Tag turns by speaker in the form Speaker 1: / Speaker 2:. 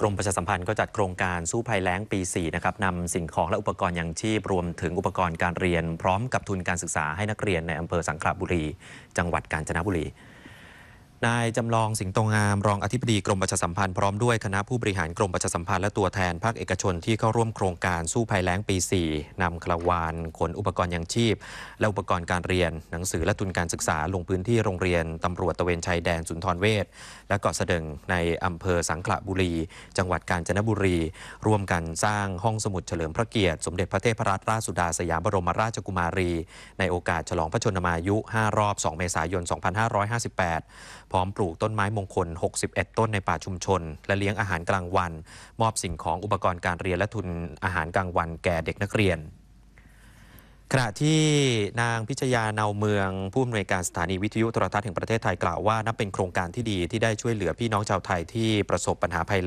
Speaker 1: กรมประชาสัมพันธ์ก็จัดโครงการสู้ภัยแล้งปี 4 นะครับนำสิ่งของและอุปกรณ์ยังชีพ รวมถึงอุปกรณ์การเรียน พร้อมกับทุนการศึกษาให้นักเรียนในอำเภอสังขละบุรี จังหวัดกาญจนบุรี นายจำลองสิงโตงาม รองอธิบดีกรมประชาสัมพันธ์พร้อมด้วยคณะผู้บริหารกรมประชาสัมพันธ์และตัวแทนภาคเอกชนที่เข้าร่วมโครงการสู้ภัยแล้งปี 4นำคาราวานขนอุปกรณ์ยังชีพ และอุปกรณ์การเรียน หนังสือและทุนการศึกษาลงพื้นที่โรงเรียนตำรวจตะเวนชายแดนสุนทรเวชและเกาะเสด็งในอำเภอสังขละบุรี จังหวัดกาญจนบุรี ร่วมกันสร้างห้องสมุดเฉลิมพระเกียรติ สมเด็จพระเทพรัตนราชสุดาสยามบรมราชกุมารี ในโอกาสฉลองพระชนมายุ 5 รอบ 2 เมษายน 2558พร้อมปลูกต้นไม้มงคล 61 ต้นในป่าชุมชน และเลี้ยงอาหารกลางวัน มอบสิ่งของอุปกรณ์การเรียนและทุนอาหารกลางวันแก่เด็กนักเรียนขณะที่นางพิชยาเนาเมืองผู้อำนวยการสถานีวิทยุโทรทัศน์แห่งประเทศไทยกล่าวว่านับเป็นโครงการที่ดีที่ได้ช่วยเหลือพี่น้องชาวไทยที่ประสบปัญหาภัยแล้ง